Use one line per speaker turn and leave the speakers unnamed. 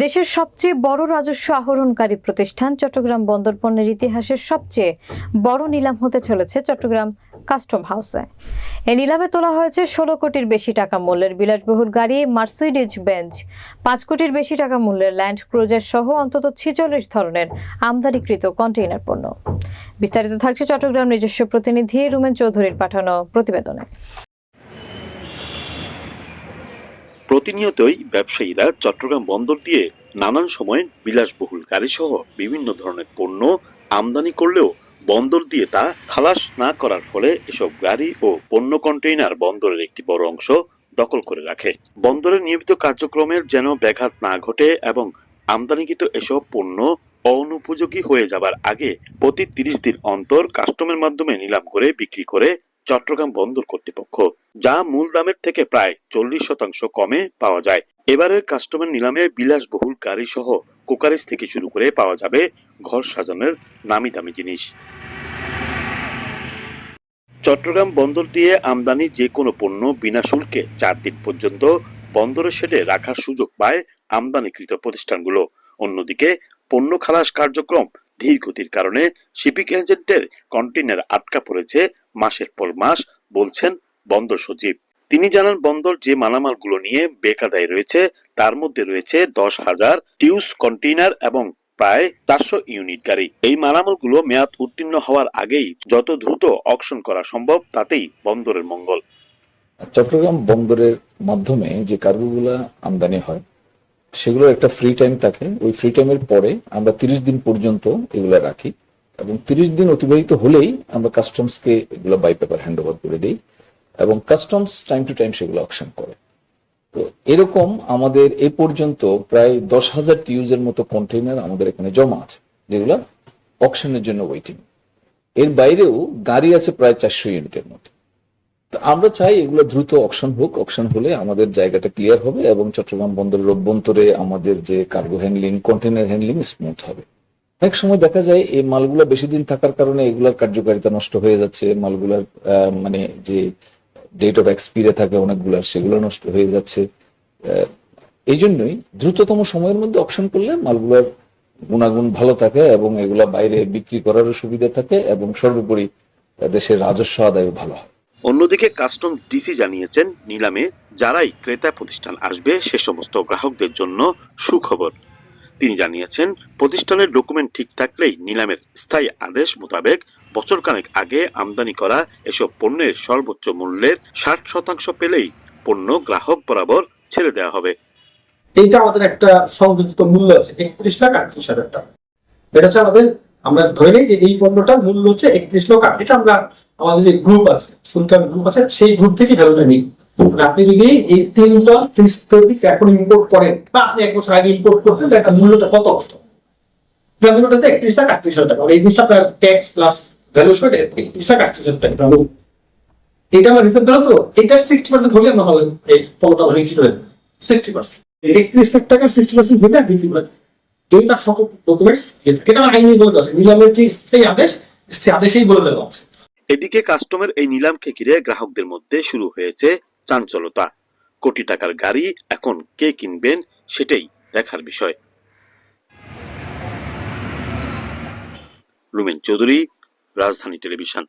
দেশের সবচেয়ে বড় রাজস্ব আহরণকারী প্রতিষ্ঠান চট্টগ্রাম বন্দর পণ্যের ইতিহাসের সবচেয়ে বড় নিলাম হতে চলেছে চট্টগ্রাম কাস্টম হাউসে। এই নিলামে তোলা হয়েছে ষোলো কোটির বেশি টাকা মূল্যের বিলাসবহুল গাড়ি, মার্সিডিজ বেঞ্চ, পাঁচ কোটির বেশি টাকা মূল্যের ল্যান্ড ক্রুজার সহ অন্তত ছিচল্লিশ ধরনের আমদানিকৃত কন্টেইনার পণ্য। বিস্তারিত থাকছে চট্টগ্রাম নিজস্ব প্রতিনিধি রুমেন চৌধুরীর পাঠানো প্রতিবেদনে।
প্রতিনিয়তই ব্যবসায়ীরা চট্টগ্রাম বন্দর দিয়ে নানান সময় বিলাসবহুল গাড়িসহ বিভিন্ন ধরনের পণ্য আমদানি করলেও বন্দর দিয়ে তা খালাস না করার ফলে এসব গাড়ি ও পণ্য কন্টেইনার বন্দরের একটি বড় অংশ দখল করে রাখে। বন্দরের নিয়মিত কার্যক্রমের যেন ব্যাঘাত না ঘটে এবং আমদানিকৃত এসব পণ্য অনুপযোগী হয়ে যাবার আগে প্রতি তিরিশ দিন অন্তর কাস্টমের মাধ্যমে নিলাম করে বিক্রি করে চট্টগ্রাম বন্দর কর্তৃপক্ষ, যা মূল দামের থেকে প্রায় চল্লিশ শতাংশ কমে পাওয়া যায়। এবারের কাস্টমার নিলামে বিলাসবহুল গাড়ি সহ কোকারেজ থেকে শুরু করে পাওয়া যাবে ঘর সাজানোর নামি দামি জিনিস। চট্টগ্রাম বন্দর দিয়ে আমদানি যে কোনো পণ্য বিনা শুল্কে চার দিন পর্যন্ত বন্দরের শেডে রাখার সুযোগ পায় আমদানিকৃত প্রতিষ্ঠানগুলো। অন্যদিকে, পণ্য খালাস কার্যক্রম ধীর গতির কারণে শিপিং এজেন্টের কন্টেনার আটকা পড়েছে মাসের পর মাস বলছেন বন্দর সচিব। তিনি জানান, বন্দর যে মালামালগুলো নিয়ে বেকাদায় রয়েছে, তার মধ্যে রয়েছে দশ হাজার টিউস কন্টেইনার এবং প্রায় চারশো ইউনিট গাড়ি। এই মালামালগুলো মেয়াদ উত্তীর্ণ হওয়ার আগেই যত দ্রুত অকশন করা সম্ভব, তাতেই বন্দরের মঙ্গল।
চট্টগ্রাম বন্দরের মাধ্যমে যে কার্গোগুলা আমদানি হয়, সেগুলোর একটা ফ্রি টাইম থাকে। ওই ফ্রি টাইমের পরে আমরা তিরিশ দিন পর্যন্ত এগুলা রাখি। এবং তিরিশ দিন অতিবাহিত হলেই আমরা কাস্টমসকে এগুলো বাই পেপার হ্যান্ড ওভার করে দিই এবং কাস্টমস টাইম টু টাইম সেগুলো অকশন করে। তো এরকম আমাদের এ পর্যন্ত প্রায় দশ হাজার টিউজের মতো কন্টেইনার আমাদের এখানে জমা আছে, যেগুলো অকশনের জন্য ওয়েটিং এর বাইরেও গাড়ি আছে প্রায় চারশো ইউনিটের মতো। আমরা চাই এগুলো দ্রুত অকশন হোক অকশন হলে আমাদের জায়গাটা ক্লিয়ার হবে এবং চট্টগ্রাম বন্দরের অভ্যন্তরে আমাদের যে cargo handling container handling smooth হবে। অনেক সময় দেখা যায় এই মালগুলা বেশি দিন থাকার কারণে এগুলার কার্যকারিতা নষ্ট হয়ে যাচ্ছে, মালগুলার মানে যে ডেট অফ এক্সপিরিয়া থাকে অনেকগুলার সেগুলো নষ্ট হয়ে যাচ্ছে। এই জন্যই দ্রুততম সময়ের মধ্যে অপশন করলে মালগুলার গুণাগুণ ভালো থাকে এবং এগুলা বাইরে বিক্রি করারও সুবিধা থাকে এবং সর্বোপরি দেশের রাজস্ব আদায়ও ভালো হয়।
অন্যদিকে কাস্টম ডিসি জানিয়েছেন, নিলামে যারাই ক্রেতা প্রতিষ্ঠান আসবে, সে সমস্ত গ্রাহকদের জন্য সুখবর। তিনি জানিয়েছেন, প্রতিষ্ঠানের ডকুমেন্ট ঠিক থাকলেই নিলামের স্থায়ী আদেশ মোতাবেক বছরখানেক আগে আমদানি করা এসব পণ্যের সর্বোচ্চ মূল্যের ষাট শতাংশ পেলেই পণ্য গ্রাহক বরাবর ছেড়ে দেওয়া হবে।
এইটা আমাদের একটা সংযোজিত মূল্য আছে, একত্রিশ লাখ আটত্রিশ হাজার টাকা। এটা হচ্ছে আমাদের, আমরা ধরে নিই যে এই পণ্যটার মূল্য হচ্ছে একত্রিশ আট। এটা আমরা, আমাদের যে গ্রুপ আছে শুল্কার গ্রুপ আছে, সেই গ্রুপ থেকে ভ্যালুটা নিই। আপনি যদি এই তিন টন ফিক্স ফেব্রিক্স এখন ইম্পোর্ট করেন বা আপনি এক বছর আগে ইম্পোর্ট করতেন তাহলে একটা মূল্যটা কত হতো? মূল্যটা একত্রিশ লাখ আটত্রিশ হাজার টাকা। এই জিনিসটা আপনার ট্যাক্স প্লাস ভ্যালু সহ একত্রিশ লাখ আটত্রিশ হাজার টাকা। এটা আমরা করো তো এটার সিক্সটি পার্সেন্ট হলে আমরা হবে এই পণ্যটা অনেক বিক্রি করে সিক্সটি পার্সেন্ট একত্রিশ লাখ টাকা সিক্সটি পার্সেন্ট হলে তার সকল ডকুমেন্টস এটা আমার আইনি বলে দেওয়া আছে। নিলামের যে স্থায়ী আদেশ স্থায়ী আদেশেই বলে দেওয়া আছে।
এদিকে কাস্টমের এই নিলামকে ঘিরে গ্রাহকদের মধ্যে শুরু হয়েছে চাঞ্চলতা। কোটি টাকার গাড়ি এখন কে কিনবেন সেটাই দেখার বিষয়। লুমেন চৌধুরী রাজধানী টেলিভিশন।